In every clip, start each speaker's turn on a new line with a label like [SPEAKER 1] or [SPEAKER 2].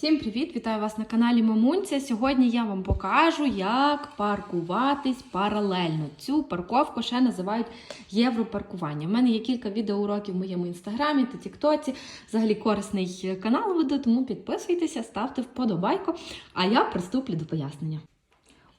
[SPEAKER 1] Всім привіт! Вітаю вас на каналі Мамунця. Сьогодні я вам покажу, як паркуватись паралельно. Цю парковку ще називають європаркування. У мене є кілька відеоуроків в моєму інстаграмі та тіктоці. Взагалі корисний канал веду, тому підписуйтеся, ставте вподобайку, а я приступлю до пояснення.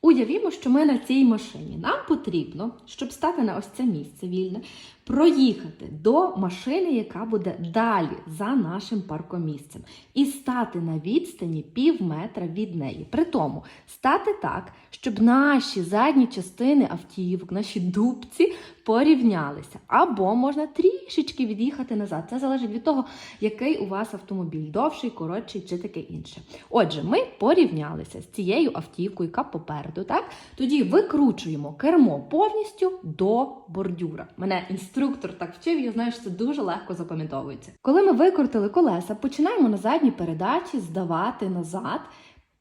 [SPEAKER 1] Уявімо, що ми на цій машині. Нам потрібно, щоб стати на ось це місце вільне, проїхати до машини, яка буде далі за нашим паркомісцем, і стати на відстані пів метра від неї. При тому стати так, щоб наші задні частини автівок, наші дубці порівнялися. Або можна трішечки від'їхати назад. Це залежить від того, який у вас автомобіль довший, коротший чи таке інше. Отже, ми порівнялися з цією автівкою, яка попереду. Так? Тоді викручуємо кермо повністю до бордюра. Мене інструктор так вчив, я знаю, що це дуже легко запам'ятовується. Коли ми викрутили колеса, починаємо на задній передачі здавати назад.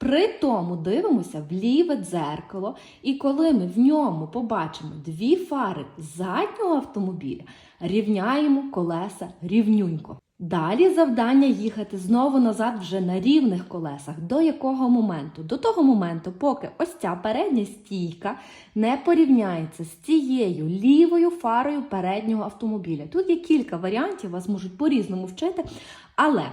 [SPEAKER 1] При тому дивимося в ліве дзеркало, і коли ми в ньому побачимо дві фари заднього автомобіля, рівняємо колеса рівнюнько. Далі завдання їхати знову назад вже на рівних колесах. До якого моменту? До того моменту, поки ось ця передня стійка не порівняється з цією лівою фарою переднього автомобіля. Тут є кілька варіантів, вас можуть по-різному вчити, але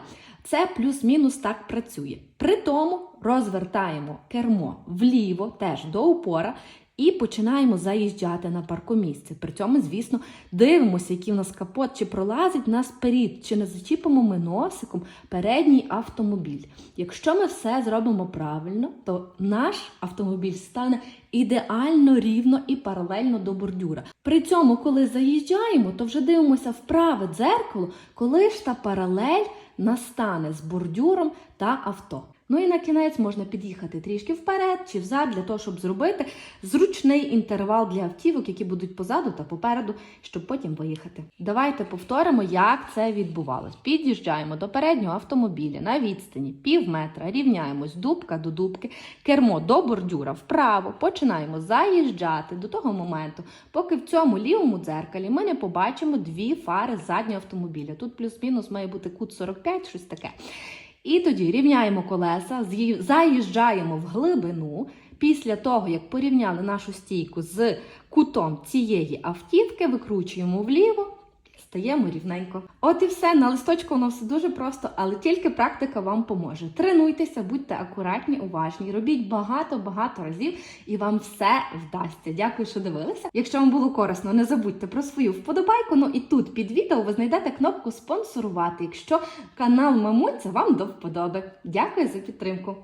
[SPEAKER 1] це плюс-мінус так працює. При тому розвертаємо кермо вліво, теж до упора, і починаємо заїжджати на паркомісце. При цьому, звісно, дивимося, який у нас капот, чи пролазить нас перед, чи не зачіпимо ми носиком передній автомобіль. Якщо ми все зробимо правильно, то наш автомобіль стане ідеально рівно і паралельно до бордюра. При цьому, коли заїжджаємо, то вже дивимося в праве дзеркало, коли ж та паралель настане з бордюром та авто. Ну і на кінець можна під'їхати трішки вперед чи взад, для того, щоб зробити зручний інтервал для автівок, які будуть позаду та попереду, щоб потім виїхати. Давайте повторимо, як це відбувалось. Під'їжджаємо до переднього автомобіля на відстані пів метра, рівняємось дубка до дубки, кермо до бордюра вправо, починаємо заїжджати до того моменту, поки в цьому лівому дзеркалі ми не побачимо дві фари заднього автомобіля. Тут плюс-мінус має бути кут 45, щось таке. І тоді рівняємо колеса, заїжджаємо в глибину. Після того, як порівняли нашу стійку з кутом цієї автівки, викручуємо вліво, стаємо рівненько. От і все. На листочку воно все дуже просто, але тільки практика вам поможе. Тренуйтеся, будьте акуратні, уважні, робіть багато-багато разів, і вам все вдасться. Дякую, що дивилися. Якщо вам було корисно, не забудьте про свою вподобайку. Ну і тут під відео ви знайдете кнопку спонсорувати, якщо канал Мамуця вам до вподоби. Дякую за підтримку.